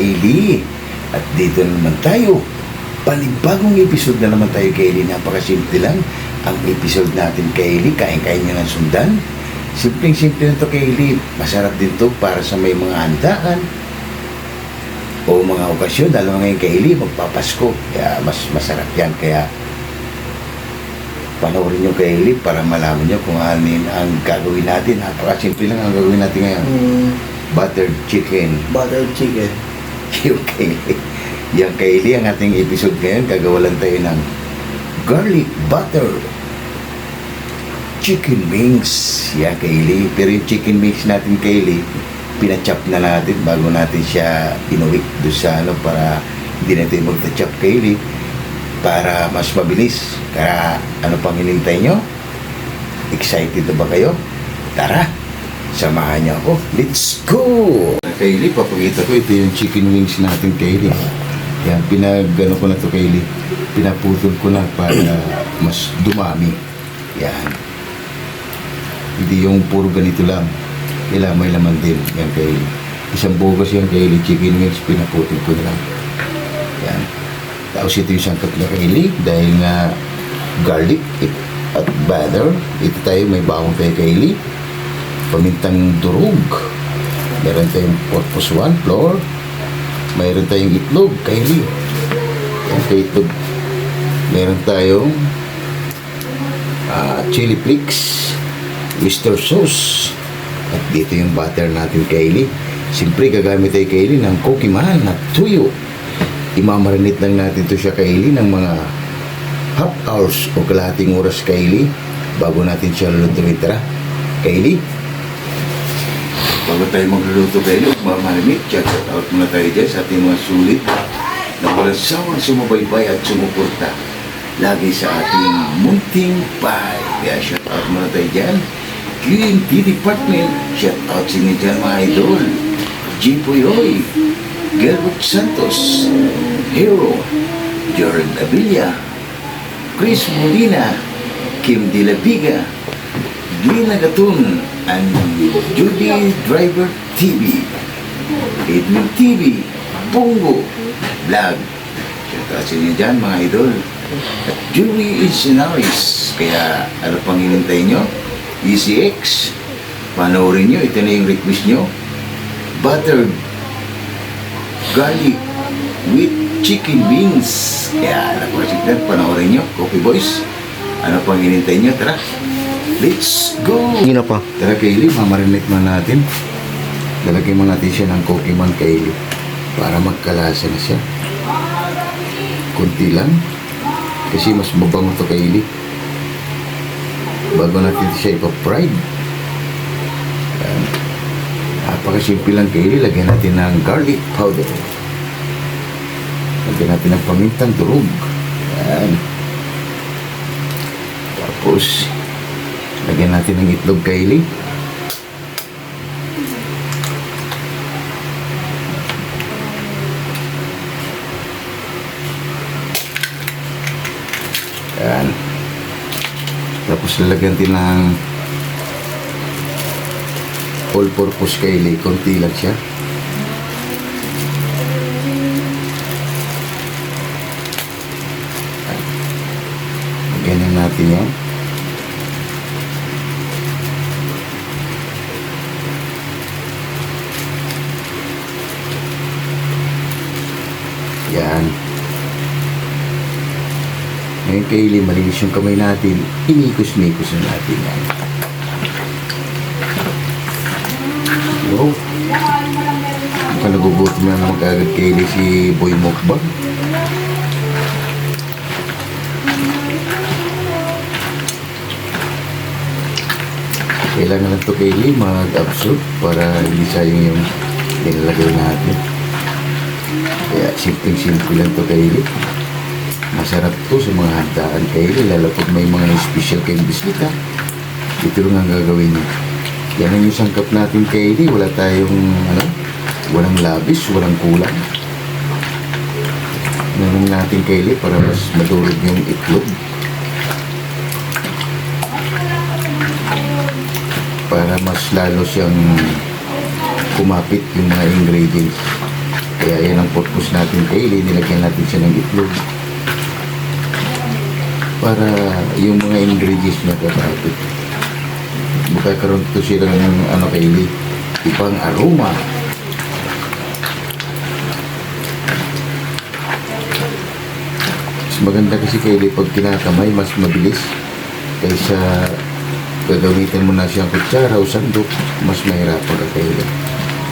Kylie. At dito na naman tayo. Panibagong episode na naman tayo, Kylie. Napakasimple lang. Ang episode natin, Kylie, kain-kain nyo ng sundan. Simpleng-simple na to, Kylie. Masarap din to para sa may mga handaan o mga okasyon. Lalo ngayon, Kylie, magpapasko. Kaya mas masarap yan. Kaya panoorin nyo, Kylie, para malaman nyo kung ano yun ang gagawin natin. Napakasimple lang ang gagawin natin ngayon. Mm, Buttered chicken. buttered chicken. Yung Kaylee. Yung Kaylee, ang ating episode ngayon, gagawa lang tayo ng garlic butter chicken wings. Yan, Kaylee. Pero yung chicken wings natin, Kaylee, pinachop na natin bago natin siya inuwi doon sa ano para hindi natin magta-chop, Kaylee para mas mabilis. Kaya ano pang hinintay nyo? Excited na ba kayo? Tara! Samahan niyo ako. Let's go! Kaylee, papakita ko. Ito yung chicken wings natin, Kaylee. Yan, pinagano ko na to Kaylee. Pinaputol ko na para mas dumami. Yan. Hindi yung puro ganito lang. Kailangan may laman din. Yan, Kaylee. Isang bugas yan, Kaylee. Chicken wings, pinaputol ko na lang. Yan. Tapos ito yung sangkap na Kaylee. Dahil nga garlic it- at butter. Ito tayo, may bawang tayo, Kaylee pamintang durog. Meron tayong purpose 1 flour. Mayroon tayong itlog, Kylie. Yan kay itlog. Meron tayong ah, chili flakes, Mr. sauce. At dito yung butter natin, Kylie. Siyempre, gagamit tayo, Kylie, ng kokiman at tuyo. Imamarinate lang natin to siya, Kylie, ng mga half hours o kalahating oras, Kylie, bago natin siya lulutuin. Tara, Kylie, Bago tayo magluluto kayo, mamalimit, shout out muna tayo dyan sa ating mga sulit na walang sawang sumubaybay at sumuporta lagi sa ating munting pie. Kaya shout out muna tayo dyan. QMT Department, shout out sa inyo dyan mga idol. G. Puyoy, Gelbert Santos, Hero, Jordan Abilia, Chris Molina, Kim De La Viga, Gina Gatun, and Judy Driver TV, Edwin TV, Pongo, Vlog. Shoutout sa inyo dyan mga idol. At Julie Insinaris. Kaya ano pang hinintay nyo? ECX. Panoorin nyo. Ito na yung request nyo. Buttered garlic with chicken wings. Kaya ano po panoorin nyo. Coffee Boys. Ano pang hinintay nyo? Tara. Let's go! Hindi na pa. Tara Kaylee, mamarinate man natin. Lalagyan mo natin siya ng cookie man Kaylee para magkalasa na siya. Kunti lang. Kasi mas mabango to Kaylee. Bago natin siya ipa-fried. Yan. Napakasimple lang Kaylee. Lagyan natin ng garlic powder. Lagyan natin ng pamintang durog. Yan. Tapos, Lagyan natin ng itlog Kylie. Yan. Tapos lalagyan din ng all-purpose Kylie. Konti lang siya. Ganyan natin. Yan. Ngayon Kaylee, malinis yung kamay natin. Inikos-nikos na natin yan. Yo. Mukhang nagugutom na naman kagad Kaylee si Boy Mokbang. Kailangan lang to Kaylee mag-absorb para hindi sayang yung nilalagay natin. Kaya simpleng-simple lang to Kaylee. Masarap to sa mga handaan Kaylee, lalo pag may mga special kayong bisita. Ito lang ang gagawin niyo. Yan ang yung sangkap natin Kaylee. Wala tayong, ano, walang labis, walang kulang. Nanong natin Kaylee para mas madurog yung itlog. Para mas lalo siyang kumapit yung mga ingredients. Kaya yan ang purpose natin Kaylee. Nilagyan natin siya ng itlog. Para yung mga ingredients niya kakapit. Magkakaroon to sila ng ano Kaylee. Ibang aroma. Mas maganda kasi Kaylee pag tinakamay mas mabilis kaysa gagamitin mo na siyang kutsara o sandok mas mahirapan ka Kaylee.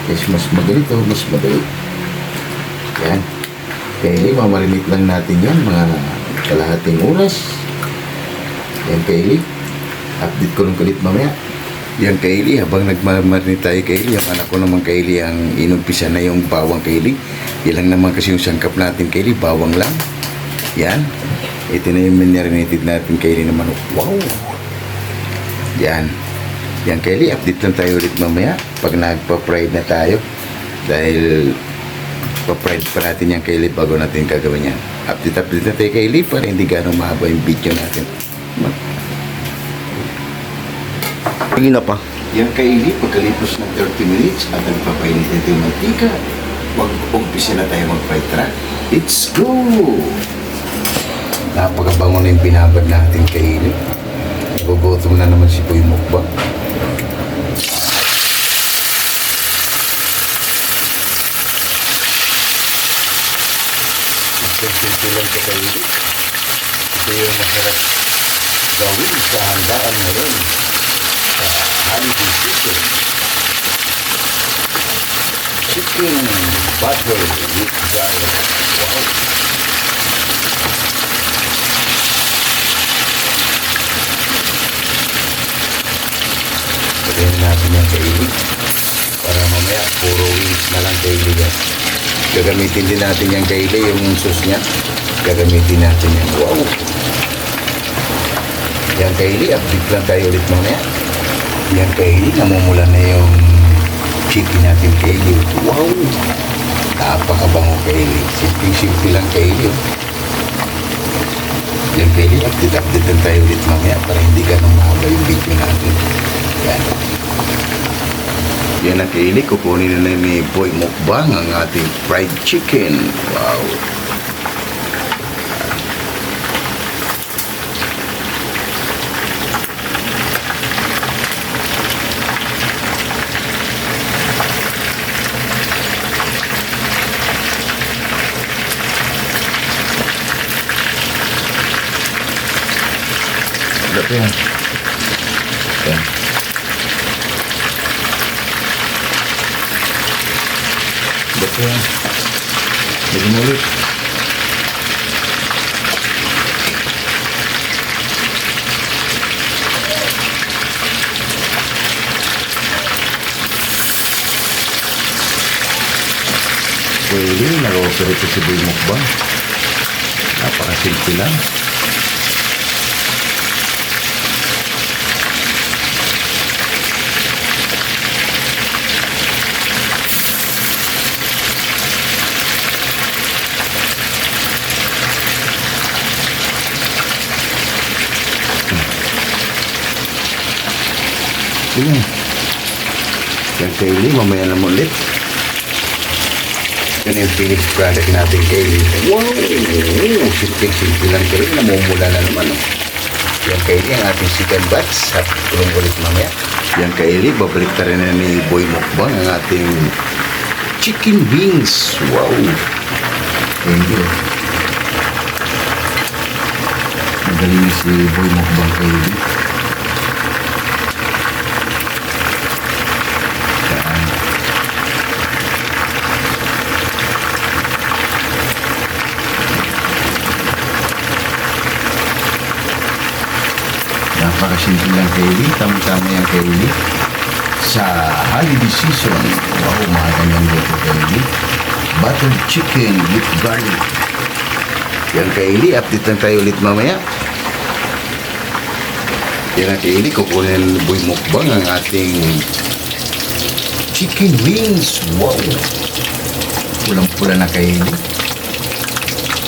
Kasi mas magalito, mas madali. Yan. Kaylee, mamarinate lang natin yan mga kalahating oras. Yan Kaylee. Update ko lang ulit mamaya. Yan Kaylee, habang nagmamarinate tayo Kaylee, yung anak ko naman Kaylee ang inumpisa na yung bawang Kaylee. Yan lang naman kasi yung sangkap natin Kaylee, bawang lang. Yan. Ito na yung minarinated natin Kaylee na manok. Wow! Yan. Yan Kaylee, update lang tayo ulit mamaya pag nagpa-fried na tayo. Dahil pa-fried pa natin yan Kaylee bago natin gagawin yan. Update update na tayo Kaylee para hindi ganong mahaba yung video natin. Hindi na pa. Yan Kaylee, pagkalipas ng 30 minutes at nagpapainit ito yung mantika, mag-umpisa na tayo mag-fried tara. Let's go! Napakabango na yung binabad natin Kaylee. Nagugutom na naman si Boy Mukbang. Simple lang sa kaili. Ito yung masarap gawin sa handaan ngayon. Sa holiday season. Chicken butter with garlic. Wow! Puro wings na lang kaili yan. Gagamitin din natin yung kaili, yung sauce niya. Gagamitin natin yan. Wow! Yan kaili, update lang tayo ulit mamaya. Yan kaili, namumula na yung chicken natin kaili. Wow! Napakabango kaili. Simple-simple lang oh. Yan kaili, update-update lang tayo ulit mamaya para hindi ganun mahaba yung video natin. Yan. Yan ang kaili, kukunin na ni Boy Mukbang ang ating fried chicken. Wow! Ito yan. Yan. Ito yan. Lagyan mo ulit. Pwede, nag-operate si Boy Mukbang. Napakasimple lang. Sige. Yan Kaylee, mamaya na ulit. Yan yung finished product natin Kaylee. Wow! Simple-simple lang Kaylee, namumula na naman. Oh. Yan Kaylee, ang ating second batch. At tulong ulit mamaya. Yan Kaylee, babalik ta rin na ni Boy Mukbang ang ating chicken wings. Wow! Thank you. Magaling na si Boy Mukbang Kaylee. Yan. Napakasimple lang Kaylee. Tama-tama yan Kaylee. Sa holiday season, wow, mga ganyang luto Kaylee. Buttered chicken with garlic. Yan Kaylee, update lang tayo ulit mamaya. Yan ang Kaylee, kukunin ng Boy Mukbang ang ating chicken wings. Wow! Pulang-pula na Kaylee.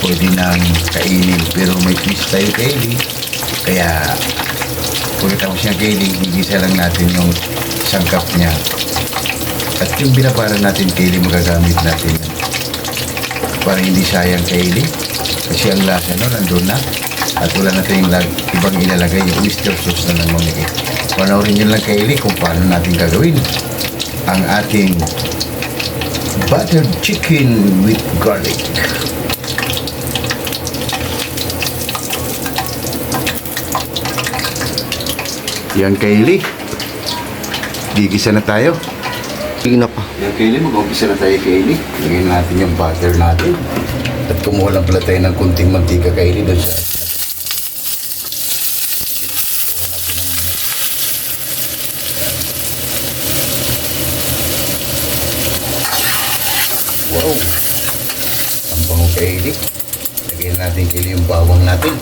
Pwede nang kainin pero may twist tayo Kaylee. Kaya pagkatapos niya Kaylee, gigisa lang natin yung sangkap niya. At yung binabara natin Kaylee, magagamit natin. para hindi sayang kaili. Kasi ang lasa no, nandun na. At wala na tayong lag, ibang ilalagay yung oyster sauce na lang mamigay. Panoorin nyo lang kaili kung paano natin gagawin ang ating buttered chicken with garlic. Yan kaili. Gigisa na tayo. Sige na pa. Yan kaili, mag-umpisa na tayo kaili. Lagyan natin yung butter natin. At kumuha lang pala tayo ng kunting mantika kaili doon sa... Wow! Ang bango kaili. Lagyan natin kaili yung bawang natin.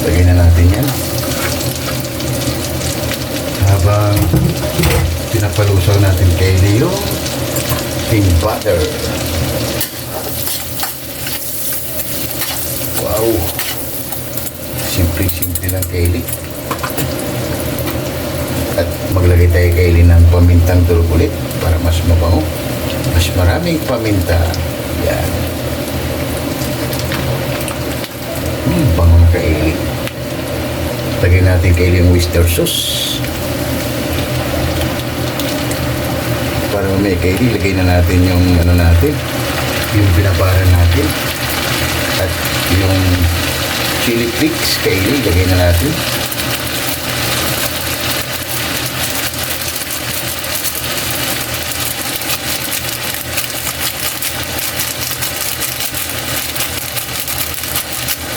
Lagyan na natin yan. Habang pinapalusaw natin kay Leo, king butter. Wow! Simple-simple lang kaili. At maglagay tayo kaili ng pamintang durog ulit para mas mabango. Mas maraming paminta. Yan. Hmm, bango na kaili. Lagyan natin oyster sauce. Para may kaili, lagay na natin yung ano natin, yung binabara natin. At yung chili flakes kaili, lagay na natin.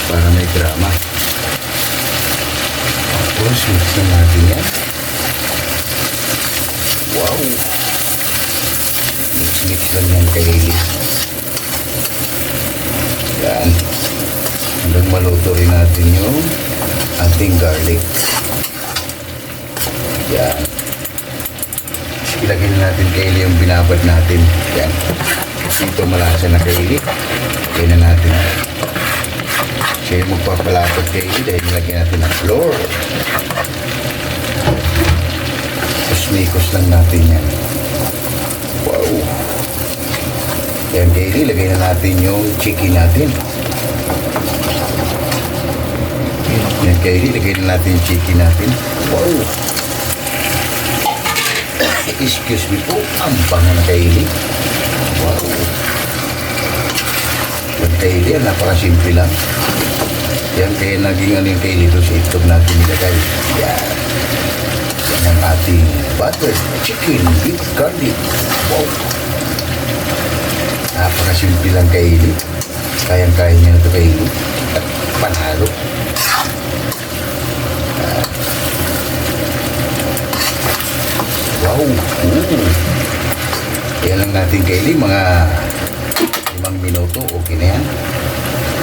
para may drama. Mix na natin yan. Wow! Mix-mix lang yan kaili. Yan. Hanggang maluto rin natin yung ating garlic. Yan. Ilagay na natin kaili yung binabad natin. Yan. Dito malasa na kaili. Lagay na natin siya yung magpapalapot kay Ida dahil nilagyan natin ng flour. Tapos mikos lang natin yan. Wow! Yan kay Ida, lagay na natin yung chicken natin. Yan kay Ida, lagay na natin yung chicken natin. Wow! Excuse me po, ang bango na kay Ida. Wow! Ida, napakasimple lang. Yan kaya naging ano yung dito sa itlog natin nilagay. Yan. Yan ang ating buttered chicken with garlic. Wow. Napakasimple lang kay Ili. Kayang-kaya niya na ito kay Ili. At panalo. Wow. Ooh. Kaya lang natin kay Ili, mga limang minuto. Okay na yan.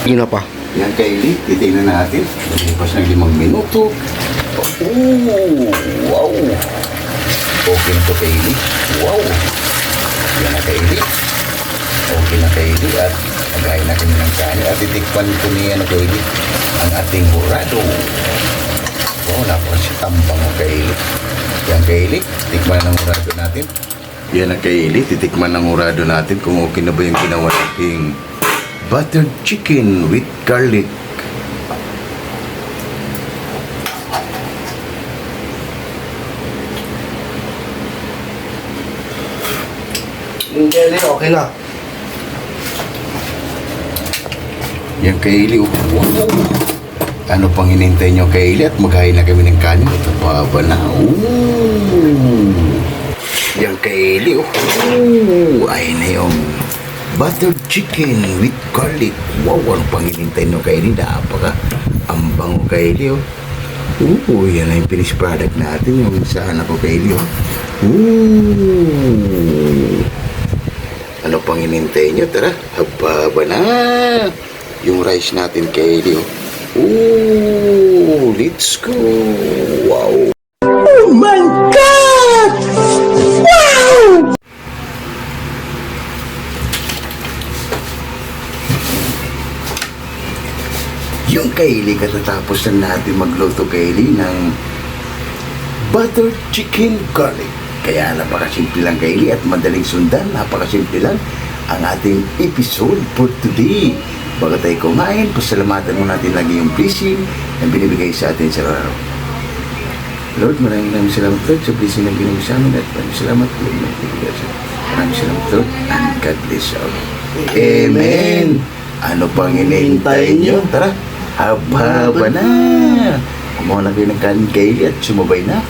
Sige na pa. Yan kaili, titignan natin. Lumipas ng limang minuto. Oh, wow. Okay na to kaili. Wow. Yan na kaili. Okay na kaili at nagayin na kami ng kanin. At titikpan ko ni ano kaili, ang ating hurado. Wow, napakasitambang ang kaili. Yan kaili, tikman ng hurado natin. Yan ang kaili, titikman ng hurado natin kung okay na ba yung ginawa nating buttered chicken with garlic. Hindi, okay na. Yan Kaylee, oh. wow. Ano pang hinintay nyo Kaylee at maghain na kami ng kanin. Ito pa ba na? Ooh. Yan Kaylee, oh. Ooh. Ay na yung buttered chicken with garlic. Wow, ano pang hinintay nyo Kaylee? Napaka ang bango Kaylee, oh. Ooh, yan na yung finished product natin. Yung saan ako Kaylee, oh. Ooh. Ano pang hinintay nyo? Tara, haba na. Yung rice natin kay Elio. Ooh, let's go. Wow. Oh my God! Kaili katatapos na natin magluto kaili ng butter chicken garlic. Kaya napakasimple lang kaili at madaling sundan, napakasimple lang ang ating episode for today. Bago tayo kumain, pasalamatan mo natin lagi yung blessing na binibigay sa atin sa araw. Lord, maraming maraming salamat Lord sa blessing na binibigay sa amin at maraming salamat Lord na binibigay sa Maraming salamat Lord and God bless all. Amen! Ano pang hinihintay nyo? Tara, haba na! Kumuha na kayo ng kanin kaili at sumabay na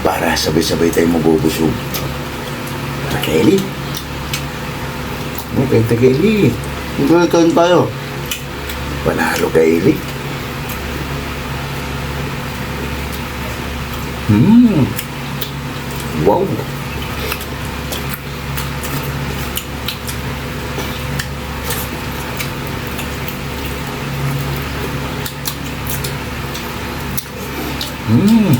para sabay-sabay tayo mabubusog. Tara, Kaili. Okay, ta Kaili. Welcome tayo. Panalo Kaili. Hmm. Wow. Hmm.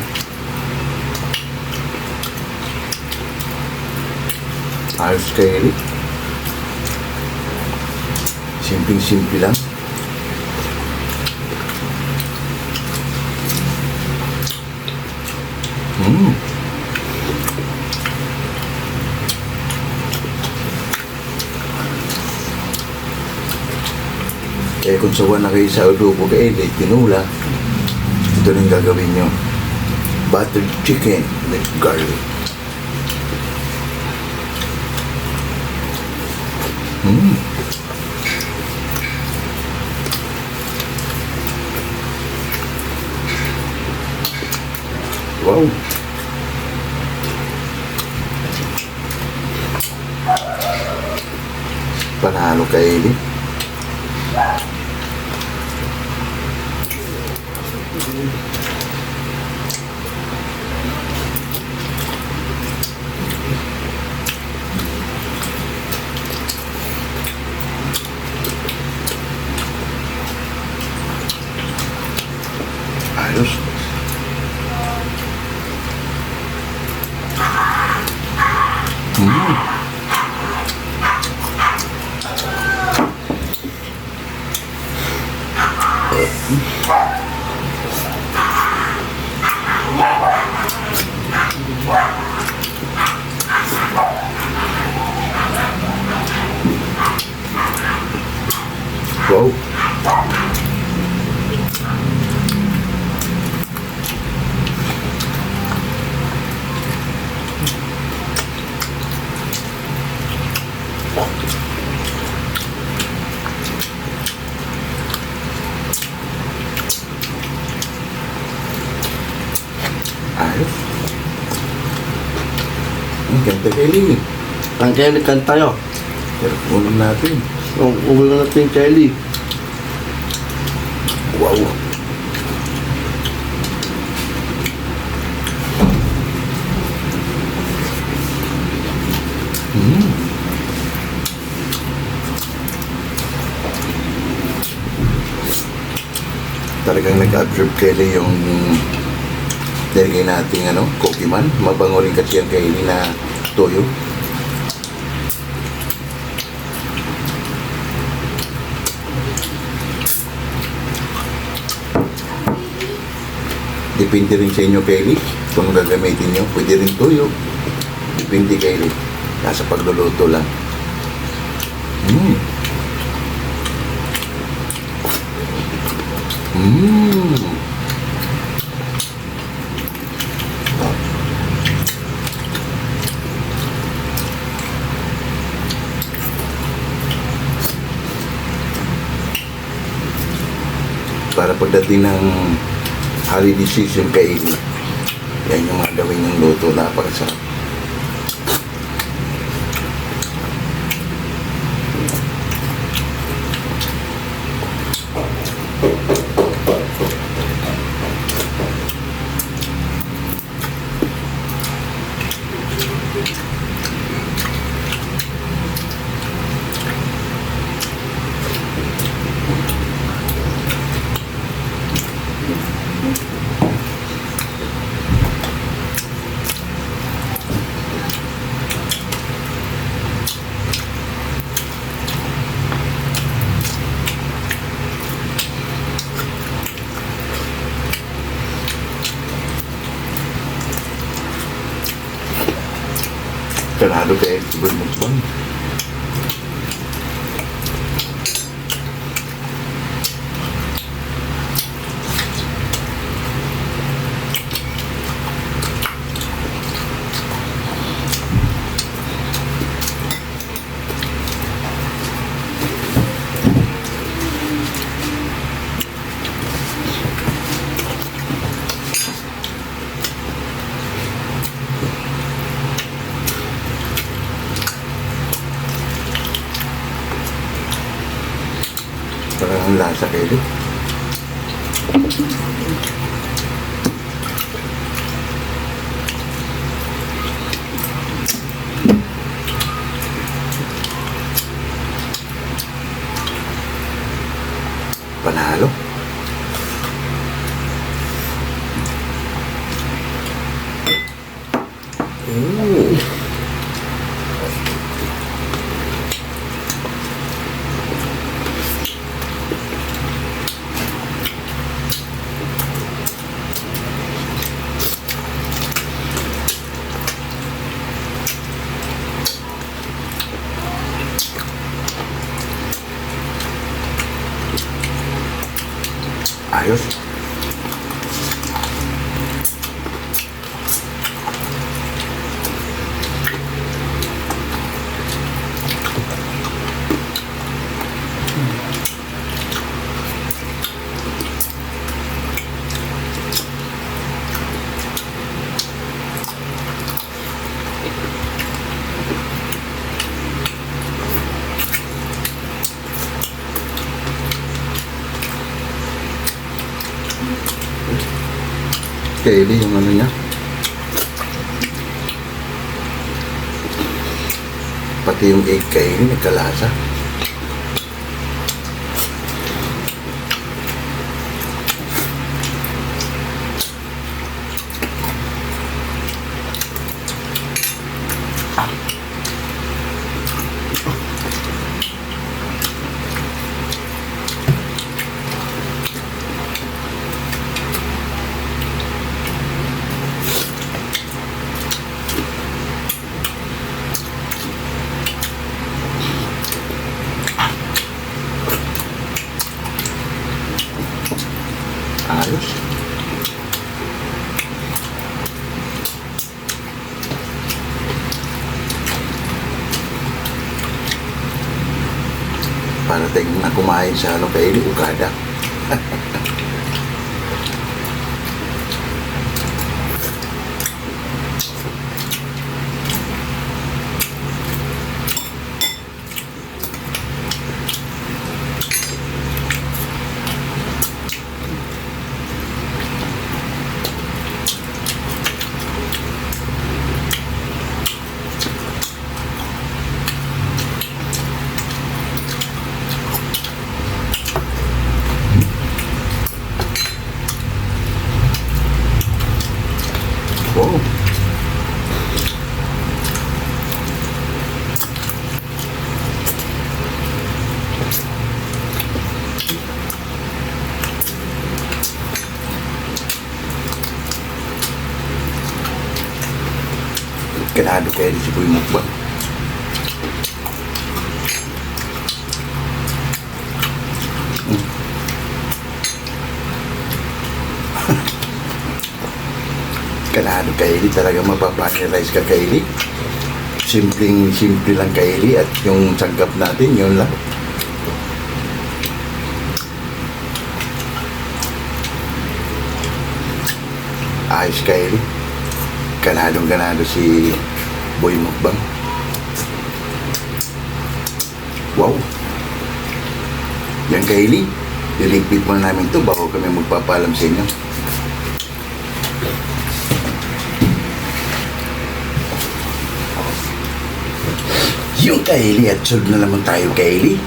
Ayos kayo Simpleng-simple lang. Mm. Kaya kung sawa na kayo sa adobo kayo, eh, tinula, ito rin gagawin nyo. Buttered chicken with garlic. Mm. Wow. Panalo ka, Eli. Ayos. Wow. Ayos. Ang ganda kay Lee. Ang Kelly kan tayo. Pero ulam natin. Ang ulo natin Kelly. Wow. Mm. Talagang nag-absorb Kelly yung nilagay nating ano, cookie man. Mabango rin kasi ang Kelly na toyo. Depende rin sa inyo, Kelly. Kung gagamitin nyo, pwede rin tuyo. Depende, Kelly. Nasa pagluluto lang. Mm. Mm. Para pagdating ng holiday season kay yan yung mga gawin ng luto. Napakasarap Kaylee yung ano niya. Pati yung egg Kaylee nagkalasa. Ayos. Kumain sa ano Kaylee, ukada. Wow. Kanado kayo di si Boy Mukbang. Kanado Kylie talaga mapapanirize ka Kylie. Simpleng simple lang Kylie at yung sanggap natin yun lang. Ayos Kylie. Kanadong ganado si Boy Mukbang. Wow. Yan Kylie. Liligpit mo namin to bago kami magpapalam sa inyo. Yung Kylie at solve na naman tayo Kylie.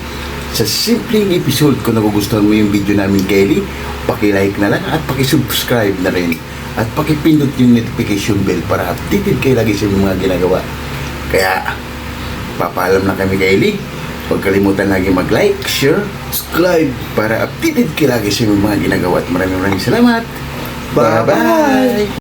Sa simpleng episode kung nagugustuhan mo yung video namin Kylie, paki-like na lang at paki-subscribe na rin. At paki-pindot yung notification bell para updated kayo lagi sa mga ginagawa. Kaya, papaalam na kami Kylie. Huwag kalimutan lagi mag-like, share, subscribe para updated kayo lagi sa mga ginagawa. At maraming maraming salamat. Bye-bye!